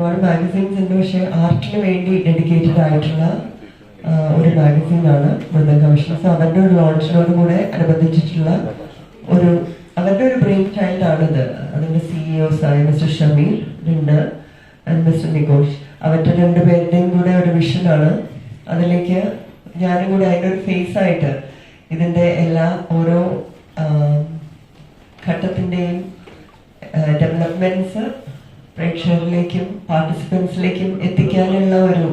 ഒരുപാട് മാഗസീൻസ് ഉണ്ട്. പക്ഷെ ആർട്ടിന് വേണ്ടി ഡെഡിക്കേറ്റഡ് ആയിട്ടുള്ള ഒരു മാഗസീനാണ് മൃദംഗ സോ അവരുടെ ഒരു ലോഞ്ചിനോട് കൂടെ അനുബന്ധിച്ചിട്ടുള്ള ഒരു അവരുടെ ഒരു ബ്രെയിൻ ചൈൽഡ് ആണിത് അതിന്റെ സിഇഒസ് ആയ മിസ്റ്റർ ഷമീർ ഉണ്ട് ആൻഡ് മിസ്റ്റർ നികോഷ്. അവരുടെ രണ്ടുപേരുടെയും കൂടെ ഒരു വിഷനാണ് അതിലേക്ക് ഞാനും കൂടെ അതിന്റെ ഒരു ഫേസ് ആയിട്ട് ഇതിന്റെ എല്ലാ ഓരോ ഘട്ടത്തിന്റെയും ഡെവലപ്മെന്റ്സ് പ്രേക്ഷകരിലേക്കും പാർട്ടിസിപ്പൻസിലേക്കും എത്തിക്കാനുള്ള ഒരു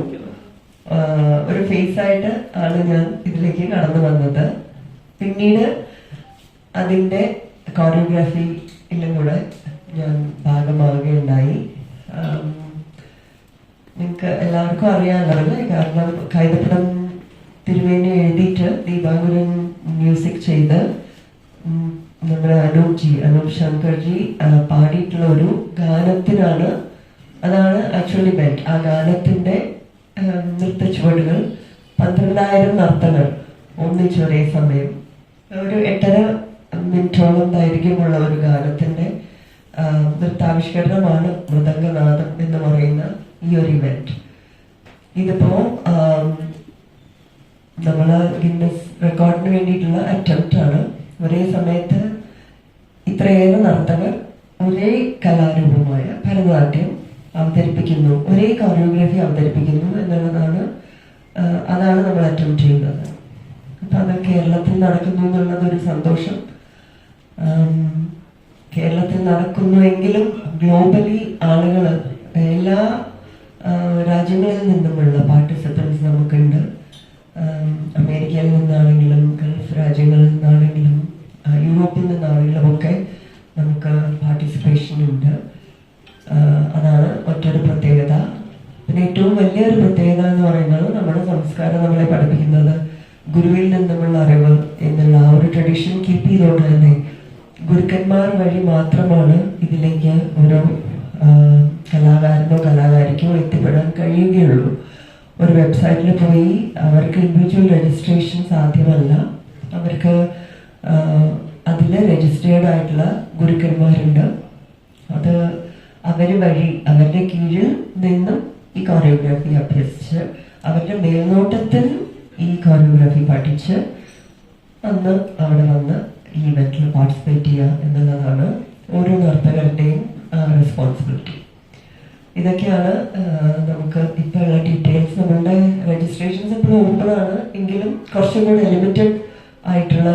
ഒരു ഫേസ് ആയിട്ട് ആണ് ഞാൻ ഇതിലേക്ക് കടന്നു വന്നത്. പിന്നീട് അതിന്റെ കോറിയോഗ്രാഫിയിലും കൂടെ ഞാൻ ഭാഗമാവുകയുണ്ടായി. നിങ്ങൾക്ക് എല്ലാവർക്കും അറിയാമല്ലോ കാരണം കൈതപ്പടം തിരുവേണി എഴുതിയിട്ട് ദീപാകുരൻ മ്യൂസിക് ചെയ്ത് അനൂപ് ജി അനൂപ് ശങ്കർ ജി പാടിയിട്ടുള്ള ഒരു ഗാനത്തിനാണ് അതാണ് ആക്ച്വലി ബെറ്റ് ആ ഗാനത്തിന്റെ നൃത്ത ചുവടുകൾ പന്ത്രണ്ടായിരം നർത്തകർ ഒന്നിച്ച് ഒരേ സമയം. ഒരു എട്ടര മിനിറ്റോളം ദൈർഘ്യമുള്ള ഒരു ഗാനത്തിന്റെ നൃത്താവിഷ്കരണമാണ് മൃദംഗനാഥം എന്ന് പറയുന്ന ഈ ഒരു ഇവന്റ് ഇതിപ്പോ നമ്മൾ ഗിന്നസ് റെക്കോർഡിന് വേണ്ടിയിട്ടുള്ള അറ്റംപ്റ്റ് ആണ്. ഒരേ സമയത്ത് ഇത്രയേറെ നർത്തകർ ഒരേ കലാരൂപമായ ഭരതനാട്യം അവതരിപ്പിക്കുന്നു ഒരേ കോറിയോഗ്രാഫി അവതരിപ്പിക്കുന്നു എന്നുള്ളതാണ് അതാണ് നമ്മൾ അറ്റംപ്റ്റ് ചെയ്യുന്നത്. അപ്പൊ അത് കേരളത്തിൽ നടക്കുന്നു എന്നുള്ളത് ഒരു സന്തോഷം. കേരളത്തിൽ നടക്കുന്നുവെങ്കിലും ഗ്ലോബലി ആളുകൾ എല്ലാ രാജ്യങ്ങളിൽ നിന്നുമുള്ള പാർട്ടിസിപ്പൻസ് നമുക്കുണ്ട് ആം, അമേരിക്കയിൽ നിന്നാണെങ്കിലും ഗൾഫ് രാജ്യങ്ങളിൽ നിന്നാണെങ്കിലും ആ, യൂറോപ്പിൽ നിന്നാണെങ്കിലും ഒക്കെ നമുക്ക് പാർട്ടിസിപ്പേഷൻ ഉണ്ട് ആ, അതാണ് മറ്റൊരു പ്രത്യേകത പിന്നെ ഏറ്റവും വലിയൊരു പ്രത്യേകത എന്ന് പറയുന്നത് നമ്മുടെ സംസ്കാരം നമ്മളെ പഠിപ്പിക്കുന്നത് ഗുരുവിൽ നിന്നുമുള്ള അറിവ് എന്നുള്ള ആ ഒരു ട്രഡീഷൻ കീപ്പ് ചെയ്തുകൊണ്ട് തന്നെ ഗുരുക്കന്മാർ വഴി മാത്രമാണ് ഇതിലേക്ക് ഓരോ കലാകാരനോ കലാകാരിക്കോ എത്തിപ്പെടാൻ കഴിയുകയുള്ളൂ. ഒരു വെബ്സൈറ്റിൽ പോയി അവർക്ക് ഇൻഡിവിജ്വൽ രജിസ്ട്രേഷൻ സാധ്യമല്ല. അവർക്ക് അതിൽ രജിസ്റ്റേർഡ് ആയിട്ടുള്ള ഗുരുക്കന്മാരുണ്ട്. അത് അവർ വഴി അവരുടെ കീഴിൽ നിന്നും കോറിയോഗ്രാഫി അഭ്യസിച്ച് അവരുടെ മേൽനോട്ടത്തിൽ ഈ കൊറിയോഗ്രാഫി പഠിച്ച് അന്ന് അവിടെ വന്ന് ഈ ഇവന്റിൽ പാർട്ടിസിപ്പേറ്റ് ചെയ്യുക എന്നുള്ളതാണ് ഓരോ നർത്തകരുടെയും റെസ്പോൺസിബിലിറ്റി ഇതൊക്കെയാണ് നമുക്ക് ഇപ്പൊ ഉള്ള ഡീറ്റെയിൽസ് നമ്മളുടെ രജിസ്ട്രേഷൻസ് ഇപ്പോഴും ഓപ്പൺ ആണ്. എങ്കിലും കുറച്ചും കൂടി ലിമിറ്റഡ് ആയിട്ടുള്ള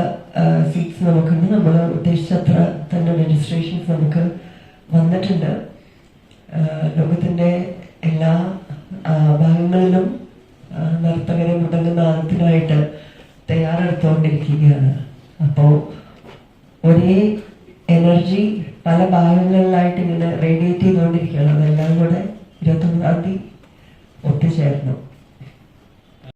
സീറ്റ്സ് നമുക്കുണ്ട്. നമ്മൾ ഉദ്ദേശിച്ചത്ര തന്നെ രജിസ്ട്രേഷൻസ് നമുക്ക് വന്നിട്ടുണ്ട്. ലോകത്തിന്റെ എല്ലാ ഭാഗങ്ങളിലും നർത്തകരെ മുടങ്ങുന്നാദത്തിനായിട്ട് തയ്യാറെടുത്തുകൊണ്ടിരിക്കുകയാണ്. അപ്പോൾ ഒരേ എനർജി പല ഭാഗങ്ങളിലായിട്ട് ഇങ്ങനെ റേഡിയേറ്റ് ചെയ്തുകൊണ്ടിരിക്കുകയാണ്.